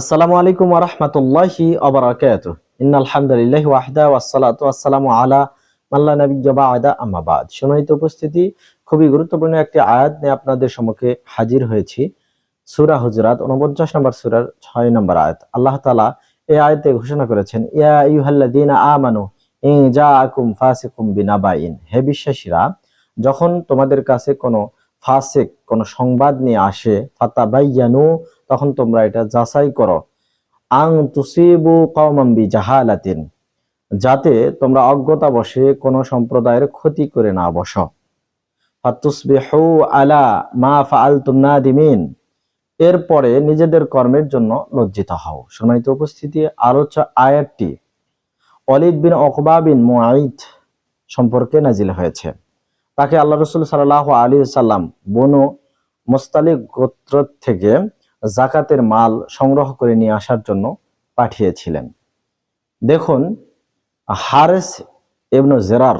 আসসালামু আলাইকুম ওরহমতুল্লাহি অবরাকাত ইন্নাল হামদুলিল্লাহ ওয়াহদা ওয়াসসালাতু ওয়াসসালামু আলা মাল্লা নবিয়্যা বা'দা, আম্মা বাদ। সম্মানিত উপস্থিতি, খুবই গুরুত্বপূর্ণ একটি আয়াত নিয়ে আপনাদের সম্মুখে হাজির হয়েছি। সূরা হুজুরাত 49 নম্বর সূরার 6 নম্বর আয়াত। আল্লাহ তাআলা এই আয়াতে ঘোষণা করেছেন, ইয়া আইয়ুহাল্লাযীনা আমানু, ইন জাআকুম ফাসিকুম বিনাবাইন। হে বিশ্বাসীরা, যখন তোমাদের কাছে কোনো ফাসিক, কোনো সংবাদ নিয়ে আসে, ফাতাবাইয়ানু তখন তোমরা এটা যাচাই করো। আং তুসিবু কওমান বিজাহালাতিন, যাতে তোমরা অজ্ঞতা বসে কোনো সম্প্রদায়ের ক্ষতি করে না বসো। আলা মা ফাআলতুম এরপরে নিজেদের কর্মের জন্য লজ্জিত হও। সম্মানিত উপস্থিতি, আলোচ্য আয়াতটি অলিদ বিন অকবা বিন মুআইদ সম্পর্কে নাজিল হয়েছে। তাকে আল্লাহ রসুল সাল্লাহ আলী সাল্লাম বনু মোস্তালিক গোত্র থেকে জাকাতের মাল সংগ্রহ করে নিয়ে আসার জন্য পাঠিয়েছিলেন। দেখুন, হারেস এবনু জেরার,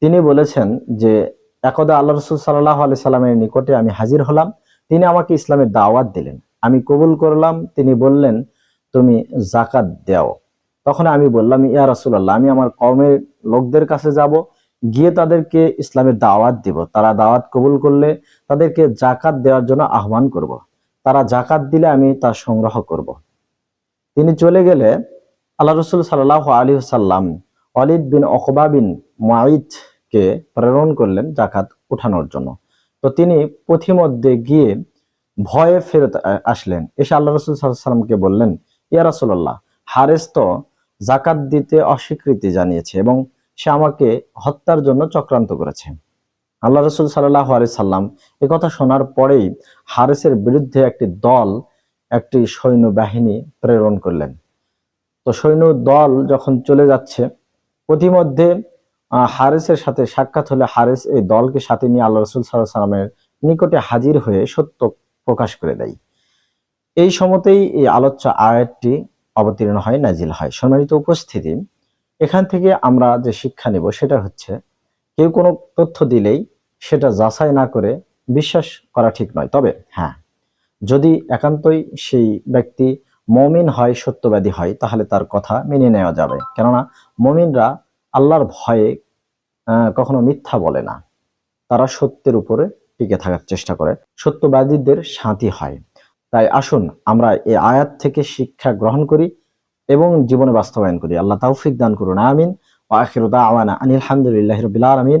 তিনি বলেছেন যে, একদা আল্লাহ রসুল সাল্লাহ আলি সাল্লামের নিকটে আমি হাজির হলাম। তিনি আমাকে ইসলামের দাওয়াত দিলেন। আমি কবুল করলাম। তিনি বললেন, তুমি জাকাত দাও। তখন আমি বললাম, ইয়া রাসুল্লাহ আমি আমার কমের লোকদের কাছে যাব। গিয়ে তাদেরকে ইসলামের দাওয়াত দিব। তারা দাওয়াত কবুল করলে তাদেরকে জাকাত দেওয়ার জন্য আহ্বান করব। তারা জাকাত দিলে আমি তা সংগ্রহ করব। তিনি চলে গেলে আল্লাহ রসুল সাল্লাহ আলী সাল্লাম অলিদ বিন অকবা বিন কে প্রেরণ করলেন জাকাত উঠানোর জন্য। তো তিনি পথিমধ্যে গিয়ে ভয়ে ফেরত আসলেন। এসে আল্লাহ রসুল সাল্লামকে বললেন, ইয়া রাসুল্লাহ হারেস তো জাকাত দিতে অস্বীকৃতি জানিয়েছে এবং সে আমাকে হত্যার জন্য চক্রান্ত করেছে। আল্লাহ রসুল সাল্লাহ সাল্লাম এ কথা শোনার পরেই হারেসের বিরুদ্ধে একটি দল, একটি সৈন্য বাহিনী প্রেরণ করলেন। তো সৈন্য দল যখন চলে যাচ্ছে, প্রতিমধ্যে হারেসের সাথে সাক্ষাৎ হলে হারেস এই দলকে সাথে নিয়ে আল্লাহ রসুল সাল্লাহ সাল্লামের নিকটে হাজির হয়ে সত্য প্রকাশ করে দেয়। এই সময়তেই এই আলোচ্য আয়াতটি অবতীর্ণ হয়, নাজিল হয়। সম্মানিত উপস্থিতি, এখান থেকে আমরা যে শিক্ষা নেব সেটা হচ্ছে, কেউ কোনো তথ্য দিলেই সেটা যাচাই না করে বিশ্বাস করা ঠিক নয়। তবে হ্যাঁ যদি একান্তই সেই ব্যক্তি মমিন হয়, সত্যবাদী হয়, তাহলে তার কথা মেনে নেওয়া যাবে। কেননা মমিনরা আল্লাহর ভয়ে কখনো মিথ্যা বলে না। তারা সত্যের উপরে টিকে থাকার চেষ্টা করে। সত্যবাদীদের শান্তি হয়। তাই আসুন আমরা এই আয়াত থেকে শিক্ষা গ্রহণ করি এবং জীবনে বাস্তবায়ন করি। আল্লাহ তৌফিক দান করুন। আমিন। ওয়া আখিরু দাওয়ানা আনিল হামদুলিল্লাহি রাব্বিল আলামিন।